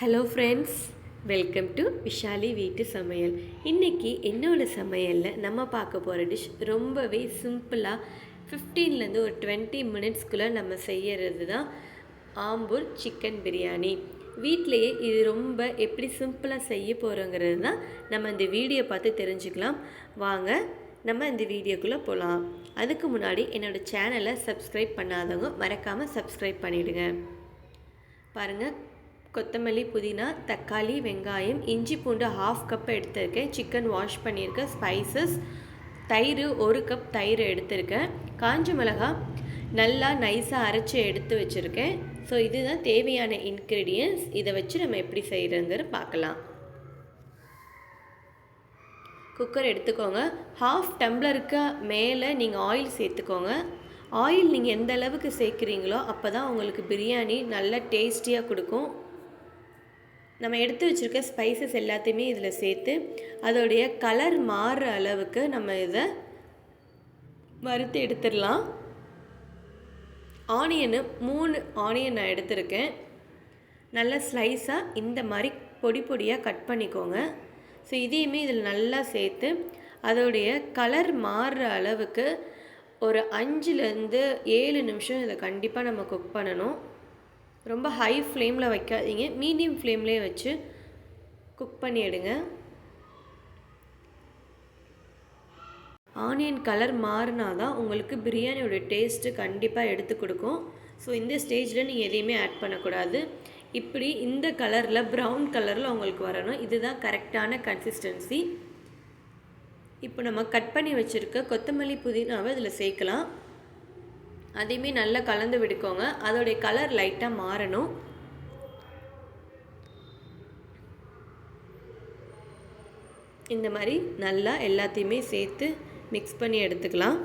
Hello friends welcome to Vishali வீட்டு சமையல் இன்றைக்கி என்னோடய சமையலில் நம்ம பார்க்க போகிற டிஷ் ரொம்பவே சிம்பிளாக ஃபிஃப்டீன்லேருந்து ஒரு டுவெண்ட்டி மினிட்ஸ்க்குள்ளே நம்ம செய்யறது தான் ஆம்பூர் சிக்கன் பிரியாணி. வீட்டிலையே இது ரொம்ப எப்படி சிம்பிளாக செய்ய போகிறோங்கிறது தான் நம்ம இந்த வீடியோ பார்த்து தெரிஞ்சுக்கலாம். வாங்க நம்ம இந்த வீடியோக்குள்ளே போகலாம் அதுக்கு முன்னாடி என்னோடய சேனலை சப்ஸ்கிரைப் பண்ணாதவங்க மறக்காமல் சப்ஸ்கிரைப் பண்ணிவிடுங்க பாருங்கள் கொத்தமல்லி புதினா தக்காளி வெங்காயம் இஞ்சி பூண்டு ஹாஃப் கப் எடுத்திருக்கேன். சிக்கன் வாஷ் பண்ணியிருக்கேன். ஸ்பைசஸ் தயிர் ஒரு கப் தயிர் எடுத்திருக்கேன். காஞ்ச மிளகா நல்லா நைஸாக அரைச்சி எடுத்து வச்சுருக்கேன். ஸோ இதுதான் தேவையான இன்க்ரீடியன்ஸ் இதை வச்சு நம்ம எப்படி செய்கிறோங்கிற பார்க்கலாம். குக்கர் எடுத்துக்கோங்க. ஹாஃப் டம்ளருக்கு மேலே நீங்கள் ஆயில் சேர்த்துக்கோங்க. ஆயில் நீங்கள் எந்த அளவுக்கு சேர்க்குறீங்களோ அப்போ தான் உங்களுக்கு பிரியாணி நல்லா டேஸ்டியாக கொடுக்கும். நம்ம எடுத்து வச்சுருக்க ஸ்பைசஸ் எல்லாத்தையுமே இதில் சேர்த்து அதோடைய கலர் மாறுற அளவுக்கு நம்ம இதை வறுத்து எடுத்துடலாம். ஆனியனு மூணு ஆனியன் நான் எடுத்திருக்கேன். நல்லா ஸ்லைஸாக இந்த மாதிரி பொடி பொடியாக கட் பண்ணிக்கோங்க. ஸோ இதையுமே இதில் நல்லா சேர்த்து அதோடைய கலர் மாறுற அளவுக்கு ஒரு அஞ்சுலேருந்து ஏழு நிமிஷம் இதை கண்டிப்பாக நம்ம குக் பண்ணணும். ரொம்ப ஹை ஃப்ளேமில் வைக்காதீங்க. மீடியம் ஃப்ளேம்லேயே வச்சு குக் பண்ணி எடுங்க. ஆனியன் கலர் மாறினா தான் உங்களுக்கு பிரியாணியோட டேஸ்ட்டு கண்டிப்பாக எடுத்து கொடுக்கும். ஸோ இந்த ஸ்டேஜில் நீங்கள் எதையுமே ஆட் பண்ணக்கூடாது. இப்படி இந்த கலரில் ப்ரௌன் கலரில் உங்களுக்கு வரணும். இதுதான் கரெக்டான கன்சிஸ்டன்சி இப்போ நம்ம கட் பண்ணி வச்சுருக்க கொத்தமல்லி புதினாவை இதில் சேர்க்கலாம். அதையுமே நல்லா கலந்து விடுக்கோங்க அதோடைய கலர் லைட்டாக மாறணும். இந்த மாதிரி நல்லா எல்லாத்தையுமே சேர்த்து மிக்ஸ் பண்ணி எடுத்துக்கலாம்.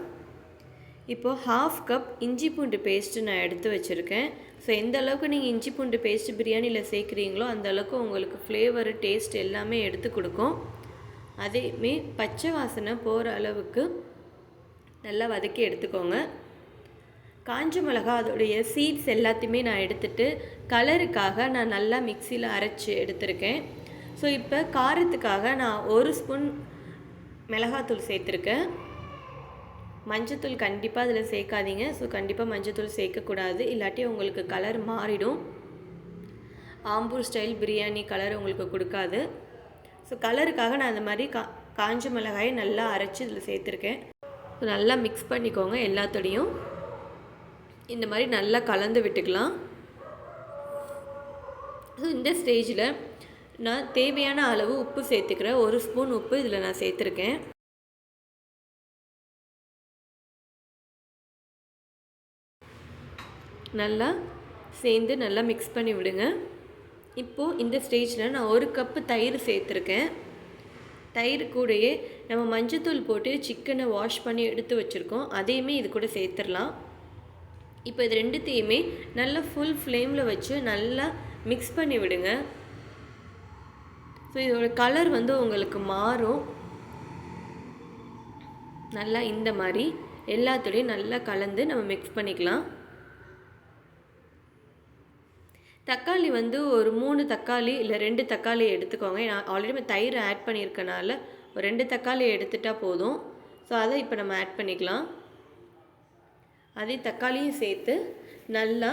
இப்போது ஹாஃப் கப் இஞ்சி பூண்டு பேஸ்ட்டு நான் எடுத்து வச்சுருக்கேன். ஸோ எந்த அளவுக்கு நீங்கள் இஞ்சி பூண்டு பேஸ்ட்டு பிரியாணியில் சேர்க்குறீங்களோ அந்த அளவுக்கு உங்களுக்கு ஃப்ளேவர் டேஸ்ட் எல்லாமே எடுத்து கொடுக்கும். அதேமாரி பச்சை வாசனை போகிற அளவுக்கு நல்லா வதக்கி எடுத்துக்கோங்க. காஞ்ச மிளகா அதோடைய சீட்ஸ் எல்லாத்தையுமே நான் எடுத்துட்டு கலருக்காக நான் நல்லா மிக்சியில் அரைச்சி எடுத்திருக்கேன். ஸோ இப்போ காரத்துக்காக நான் ஒரு ஸ்பூன் மிளகாத்தூள் சேர்த்துருக்கேன். மஞ்சத்தூள் கண்டிப்பாக அதில் சேர்க்காதீங்க. ஸோ கண்டிப்பாக மஞ்சத்தூள் சேர்க்கக்கூடாது. இல்லாட்டி உங்களுக்கு கலர் மாறிடும். ஆம்பூர் ஸ்டைல் பிரியாணி கலர் உங்களுக்கு கொடுக்காது. ஸோ கலருக்காக நான் அந்த மாதிரி கா காஞ்ச மிளகாயை நல்லா அரைச்சி இதில் சேர்த்துருக்கேன். ஸோ நல்லா மிக்ஸ் பண்ணிக்கோங்க எல்லாத்தோடையும். இந்த மாதிரி நல்லா கலந்து விட்டுக்கலாம். ஸோ இந்த ஸ்டேஜில் நான் தேவையான அளவு உப்பு சேர்த்துக்கிறேன். ஒரு ஸ்பூன் உப்பு இதில் நான் சேர்த்துருக்கேன். நல்லா சேர்ந்து நல்லா மிக்ஸ் பண்ணி விடுங்க. இப்போது இந்த ஸ்டேஜில் நான் ஒரு கப்பு தயிர் சேர்த்துருக்கேன். தயிர் கூடயே நம்ம மஞ்சத்தூள் போட்டு சிக்கனை வாஷ் பண்ணி எடுத்து வச்சுருக்கோம். அதையுமே இது கூட சேர்த்துடலாம் இப்போ இது ரெண்டுத்தையுமே நல்லா ஃபுல் ஃப்ளேமில் வச்சு நல்லா மிக்ஸ் பண்ணி விடுங்க. ஸோ இதோட கலர் வந்து உங்களுக்கு மாறும். நல்லா இந்த மாதிரி எல்லாத்துலேயும் நல்லா கலந்து நம்ம மிக்ஸ் பண்ணிக்கலாம். தக்காளி வந்து ஒரு மூணு தக்காளி இல்லை ரெண்டு தக்காளி எடுத்துக்கோங்க. நான் ஆல்ரெடி தயிர் ஆட் பண்ணியிருக்கனால ஒரு ரெண்டு தக்காளி எடுத்துட்டால் போதும். ஸோ அதை இப்போ நம்ம ஆட் பண்ணிக்கலாம். அதே தக்காளியும் சேர்த்து நல்லா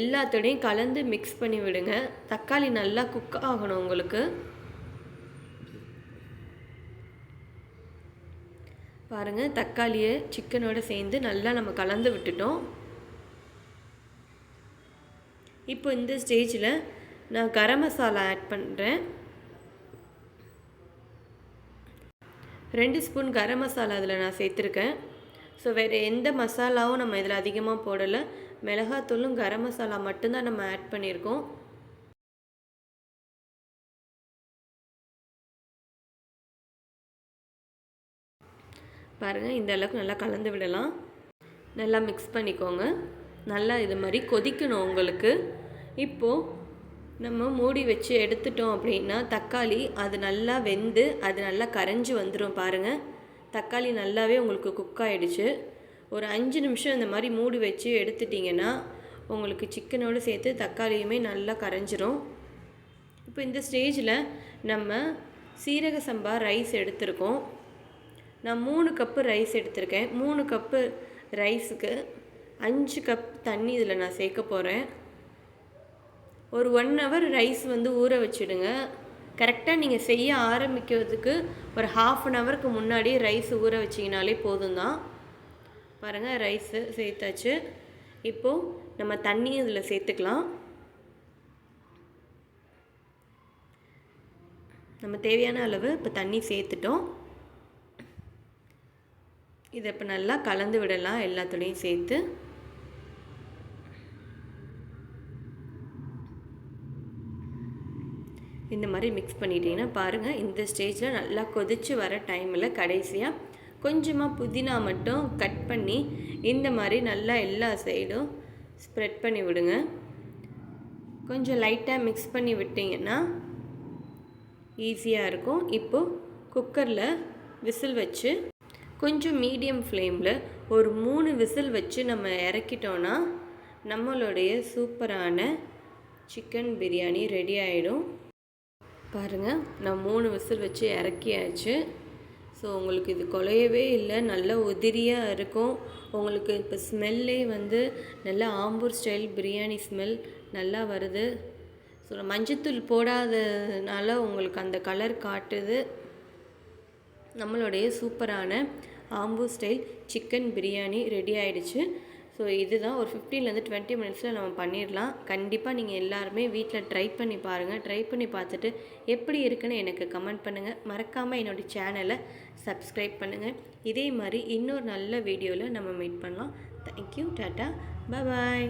எல்லாத்தோடையும் கலந்து மிக்ஸ் பண்ணி விடுங்க. தக்காளி நல்லா குக் ஆகணும் உங்களுக்கு. பாருங்கள் தக்காளியை சிக்கனோடு சேர்ந்து நல்லா நம்ம கலந்து விட்டுட்டோம். இப்போ இந்த ஸ்டேஜில் நான் கரம் மசாலா ஆட் பண்ணுறேன் ரெண்டு ஸ்பூன் கரம் மசாலா அதில் நான் சேர்த்துருக்கேன். ஸோ வேறு எந்த மசாலாவும் நம்ம இதில் அதிகமாக போடலை. மிளகாத்தூளும் கரம் மசாலா மட்டும்தான் நம்ம ஆட் பண்ணியிருக்கோம். பாருங்கள் இந்த அளவுக்கு நல்லா கலந்து விடலாம். நல்லா மிக்ஸ் பண்ணிக்கோங்க. நல்லா இது மாதிரி கொதிக்கணும் உங்களுக்கு. இப்போது நம்ம மூடி வச்சு எடுத்துட்டோம் அப்படின்னா தக்காளி அது நல்லா வெந்து அது நல்லா கரைஞ்சி வந்துடும் பாருங்கள் தக்காளி நல்லாவே உங்களுக்கு குக் ஆகிடுச்சு ஒரு அஞ்சு நிமிஷம் இந்த மாதிரி மூடி வச்சு எடுத்துட்டிங்கன்னா உங்களுக்கு சிக்கனோடு சேர்த்து தக்காளியுமே நல்லா கரைஞ்சிரும். இப்போ இந்த ஸ்டேஜில் நம்ம சீரக சம்பா ரைஸ் எடுத்திருக்கோம். நான் மூணு கப்பு ரைஸ் எடுத்திருக்கேன். மூணு கப்பு ரைஸுக்கு அஞ்சு கப் தண்ணி இதில் நான் சேர்க்க போகிறேன் ஒரு ஒன் ஹவர் ரைஸ் வந்து ஊற வச்சுடுங்க. கரெக்டாக நீங்கள் செய்ய ஆரம்பிக்கிறதுக்கு ஒரு ஹாஃப் அன் ஹவருக்கு முன்னாடி ரைஸ் ஊற வச்சிங்கனாலே போதும் தான் பாருங்கள் ரைஸு சேர்த்தாச்சு. இப்போது நம்ம தண்ணி இதில் சேர்த்துக்கலாம். நம்ம தேவையான அளவு இப்போ தண்ணி சேர்த்துட்டோம். இதை இப்போ நல்லா கலந்து விடலாம் எல்லாத்துலேயும் சேர்த்து. இந்த மாதிரி மிக்ஸ் பண்ணிட்டீங்கன்னா பாருங்கள் இந்த ஸ்டேஜில் நல்லா கொதித்து வர டைமில் கடைசியாக கொஞ்சமாக புதினா மட்டும் கட் பண்ணி இந்த மாதிரி நல்லா எல்லா சைடும் ஸ்ப்ரெட் பண்ணி விடுங்க. கொஞ்சம் லைட்டாக மிக்ஸ் பண்ணி விட்டிங்கன்னா ஈஸியாக இருக்கும். இப்போது குக்கரில் விசில் வச்சு கொஞ்சம் மீடியம் ஃப்ளேமில் ஒரு மூணு விசில் வச்சு நம்ம இறக்கிட்டோன்னா நம்மளுடைய சூப்பரான சிக்கன் பிரியாணி ரெடி ஆகிடும் பாருங்கள் நான் மூணு விசில் வச்சு இறக்கியாச்சு. ஸோ உங்களுக்கு இது குலையவே இல்லை. நல்ல உதிரியாக இருக்கும். உங்களுக்கு இப்போ ஸ்மெல்லே வந்து நல்ல ஆம்பூர் ஸ்டைல் பிரியாணி ஸ்மெல் நல்லா வருது. ஸோ மஞ்சத்தூள் போடாதனால உங்களுக்கு அந்த கலர் காட்டுது. நம்மளுடைய சூப்பரான Ambur style chicken biryani ready ஆகிடுச்சு ஸோ இதுதான் ஒரு ஃபிஃப்டீன்லேருந்து டுவெண்ட்டி மினிட்ஸில் நம்ம பண்ணிடலாம். கண்டிப்பாக நீங்கள் எல்லாருமே வீட்டில் ட்ரை பண்ணி பாருங்கள் ட்ரை பண்ணி பார்த்துட்டு எப்படி இருக்குன்னு எனக்கு கமெண்ட் பண்ணுங்கள் மறக்காமல் என்னோடய சேனலை சப்ஸ்கிரைப் பண்ணுங்கள் இதே மாதிரி இன்னொரு நல்ல வீடியோவில் நம்ம மீட் பண்ணலாம். தேங்க்யூ டாட்டா பாய்